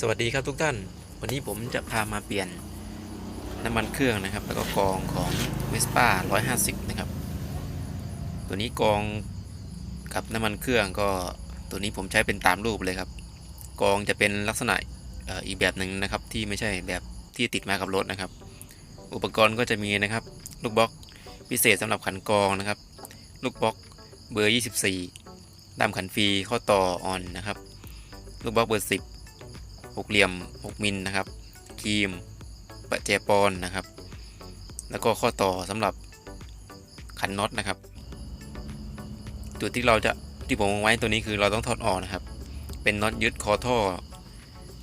สวัสดีครับทุกท่าน วันนี้ผมจะพามาเปลี่ยนน้ำมันเครื่องนะครับ แล้วก็กองของ Vespa 150 นะครับ ตัวนี้กองกับน้ำมันเครื่องก็ตัวนี้ผมใช้เป็นตามรูปเลยครับ กองจะเป็นลักษณะอีกแบบหนึ่งนะครับ ที่ไม่ใช่แบบที่ติดมากับรถนะครับ อุปกรณ์ก็จะมีนะครับ ลูกบล็อกพิเศษสำหรับขันกองนะครับ ลูกบล็อกเบอร์ 24ด้ามขันฟรีข้อต่ออ่อนนะครับ ลูกบล็อกเบอร์ 10 หกเหลี่ยม6มิลนะครับครีมปะแจปอนนะครับ แล้วก็ข้อต่อสำหรับขันน็อตนะครับจุดที่เราจะที่ผมวางไว้ตัวนี้คือเราต้องถอดออกนะครับ เป็นน็อตยึดคอท่อ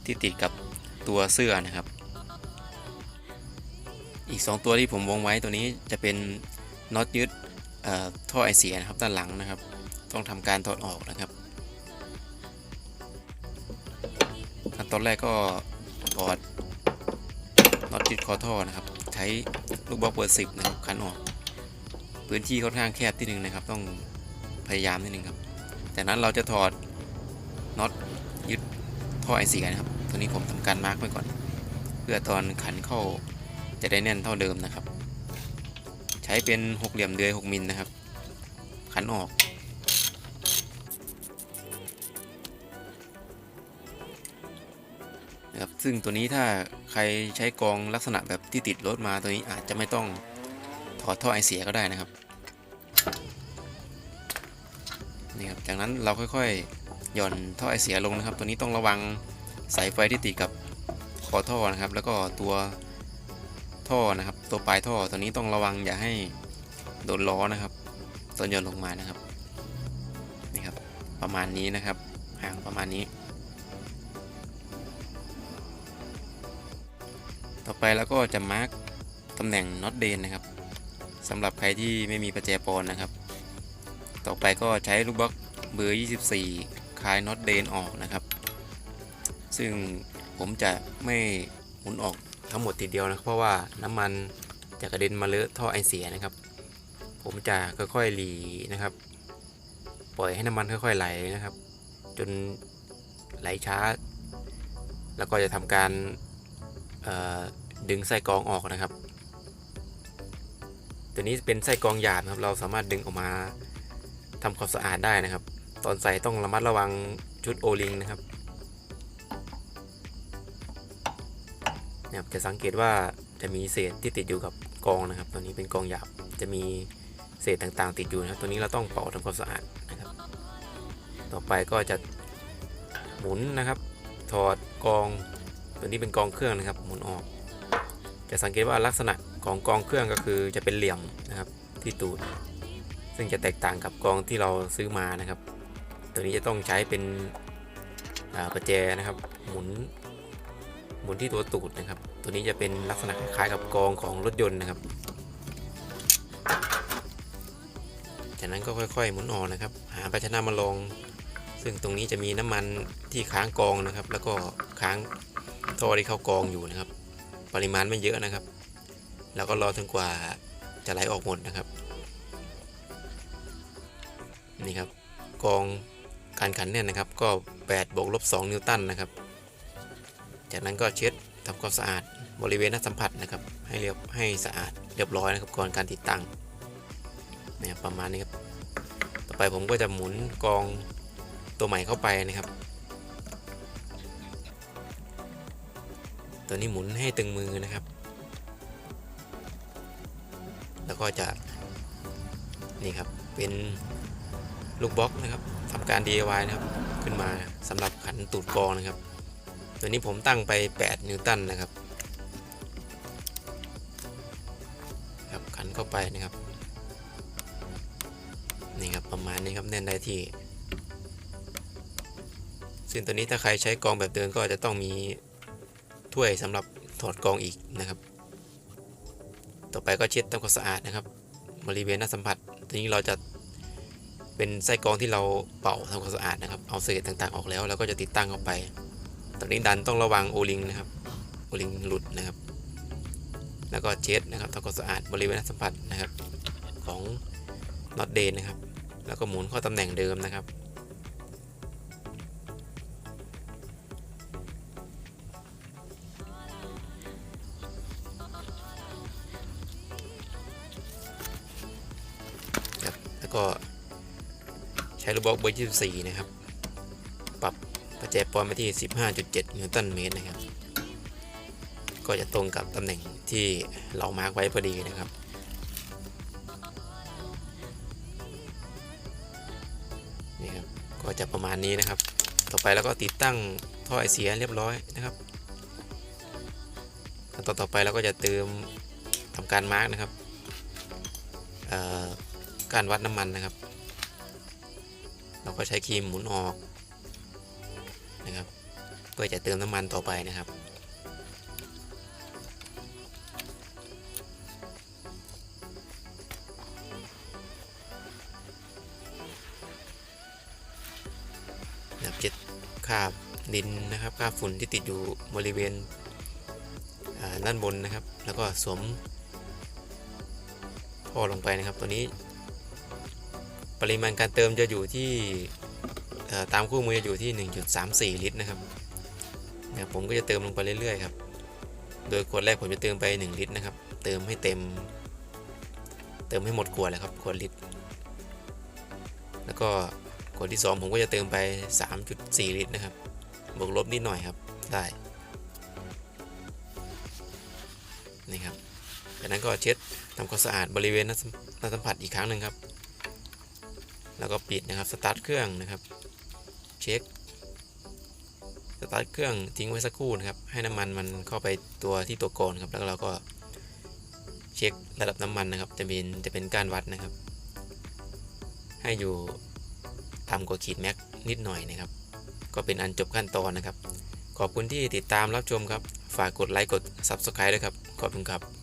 ที่ติดกับตัวเสื้อนะครับ อีก 2 ตัวที่ผมวางไว้ตัวนี้จะเป็นน็อตยึดท่อไอเสียนะครับด้านหลังนะครับ ต้องทำการถอดออกนะครับ ขั้นตอนแรกก็ถอดน็อตติดคอท่อนะครับ ใช้ลูกบล็อกเบอร์สิบนะครับคันออก พื้นที่ค่อนข้างแคบที่หนึ่งนะครับ ต้องพยายามนิดนึงครับ จากนั้นเราจะถอดน็อตยึดท่อไอเสียนะครับ ตัวนี้ผมทำการมาร์กไว้ก่อน เพื่อตอนขันเข้าจะได้แน่นเท่าเดิมนะครับ ใช้เป็นหกเหลี่ยมเดือย6มิลนะครับ ขันออก ซึ่งตัวนี้ถ้าใครใช้กองลักษณะแบบที่ติดรถมาตัวนี้อาจจะไม่ต้องถอดท่อไอเสียก็ได้นะครับนี่ครับจากนั้นเราค่อยๆหย่อนท่อไอเสียลงนะครับ ตัวนี้ต้องระวังสายไฟที่ติดกับคอท่อนะครับ แล้วก็ตัวท่อนะครับ ตัวปลายท่อตัวนี้ต้องระวังอย่าให้โดนล้อนะครับตอนหย่อนลงมานะครับนี่ครับประมาณนี้นะครับห่างประมาณนี้ ต่อไปแล้วก็จะมาร์กตำแหน่งน็อตเดนนะครับสำหรับใครที่ไม่มีประแจปอนนะครับ ต่อไปก็ใช้ลูกบล็อกเบอร์ 24 คลายน็อตเดนออกนะครับ ซึ่งผมจะไม่หมุนออกทั้งหมดทีเดียวนะเพราะว่าน้ำมันจะกระเด็นมาเลอะท่อไอเสียนะครับ ผมจะค่อยๆหลีนะครับ ปล่อยให้น้ำมันค่อยๆไหลนะครับ จนไหลช้า แล้วก็จะทำการ ดึงไส้กรองออกนะครับ ตัวนี้เป็นไส้กรองหยาบครับ เราสามารถดึงออกมาทำความสะอาดได้นะครับ ตอนใส่ต้องระมัดระวังชุดโอลิงนะครับเนี่ยจะสังเกตว่าจะมีเศษที่ติดอยู่กับกรองนะครับ ตัวนี้เป็นกรองหยาบจะมีเศษต่างๆ ติดอยู่นะครับ ตัวนี้เราต้องเป่าทำความสะอาดนะครับ ต่อไปก็จะหมุนนะครับ ถอดกรอง ตัวนี้เป็นกองเครื่องนะครับ หมุนออก จะสังเกตว่าลักษณะของกองเครื่องก็คือจะเป็นเหลี่ยมนะครับที่ตูด ซึ่งจะแตกต่างกับกองที่เราซื้อมานะครับ ตัวนี้จะต้องใช้เป็นประแจนะครับ หมุนหมุนที่ตัวตูดนะครับ ตัวนี้จะเป็นลักษณะคล้ายกับกองของรถยนต์นะครับ จากนั้นก็ค่อยๆหมุนออกนะครับ หาภาชนะมาลอง ซึ่งตรงนี้จะมีน้ำมันที่ค้างกองนะครับ แล้วก็ค้างท่อที่เข้ากองอยู่นะครับ ปริมาณไม่เยอะนะครับ แล้วก็รอจนกว่าจะไหลออกหมดนะครับ นี่ครับกองการขันเนี่ยนะครับก็8บวกลบ2นิวตันนะครับ จากนั้นก็เช็ดทำความสะอาดบริเวณหน้าสัมผัสนะครับ ให้เรียบให้สะอาดเรียบร้อยนะครับก่อนการติดตั้งนะครับประมาณนี้ครับ ต่อไปผมก็จะหมุนกองตัวใหม่เข้าไปนะครับ ตัวนี้หมุนให้ตึงมือนะครับ แล้วก็จะนี่ครับเป็นลูกบล็อกนะครับทำการ DIY นะครับขึ้นมาสำหรับขันตูดกองนะครับ ตัวนี้ผมตั้งไป 8 นิวตันนะครับครับขันเข้าไปนะครับนี่ครับประมาณนี้ครับแน่นได้ที่ซึ่งตัวนี้ถ้าใครใช้กองแบบเดิมก็จะต้องมี ถ้วยสำหรับถอดกองอีกนะครับ ต่อไปก็เช็ดทำความสะอาดนะครับ บริเวณหน้าสัมผัสตัวนี้เราจะเป็นไส้กรองที่เราเป่าทำความสะอาดนะครับ เอาเศษต่างๆออกแล้วเราก็จะติดตั้งเข้าไป ตอนนี้ดันต้องระวังโอลิงนะครับ โอลิงหลุดนะครับ แล้วก็เช็ดนะครับทำความสะอาดบริเวณหน้าสัมผัสนะครับ ของน็อตเดนนะครับ แล้วก็หมุนเข้าตำแหน่งเดิมนะครับ แล้วก็ใช้ลูกบล็อกเบอร์24 นะครับ ปรับประแจปอนไปที่ 15.7 นิวตันเมตรนะครับ ก็จะตรงกับตำแหน่งที่เรามาร์กไว้พอดีนะครับนี่ครับ ก็จะประมาณนี้นะครับ ต่อไปเราก็ติดตั้งท่อไอเสียเรียบร้อยนะครับขั้นตอนต่อไปเราก็จะเติมทำการมาร์กนะครับ การวัดน้ำมันนะครับ เราก็ใช้ครีมหมุนออกนะครับ เพื่อจะเติมน้ำมันต่อไปนะครับนะครับเจ็ดคาบดินนะครับคาบฝุ่นที่ติดอยู่บริเวณด้านบนนะครับ แล้วก็สวมท่อลงไปนะครับ ตัวนี้ ปริมาณการเติมจะอยู่ที่ตามคู่มือจะอยู่ที่ 1.34 ลิตรนะครับเนี่ยผมก็จะเติมลงไปเรื่อยๆครับ โดยขวดแรกผมจะเติมไป 1 ลิตรนะครับ เติมให้เต็ม เติมให้หมดขวดเลยครับ ขวดลิตร แล้วก็ขวดที่ 2 ผมก็จะเติมไป 3.4 ลิตรนะครับ บวกลบนิดหน่อยครับ ได้ นี่ครับ จากนั้นก็เช็ดทำความสะอาดบริเวณน้าสัมหน้าสัมผัสอีกครั้งหนึ่งครับ แล้วก็ปิดนะครับสตาร์ทเครื่องนะครับเช็คสตาร์ทเครื่องทิ้งไว้สักครู่นะครับให้น้ำมันมันเข้าไปตัวที่ตัวกรครับแล้วเราก็เช็คระดับน้ำมันนะครับ จะเป็นจะเป็นการวัดนะครับ ให้อยู่ต่ำกว่าขีดแม็กนิดหน่อยนะครับ ก็เป็นอันจบขั้นตอนนะครับ ขอบคุณที่ติดตามรับชมครับ ฝากกดไลค์กด Subscribe ด้วยครับ ขอบคุณครับ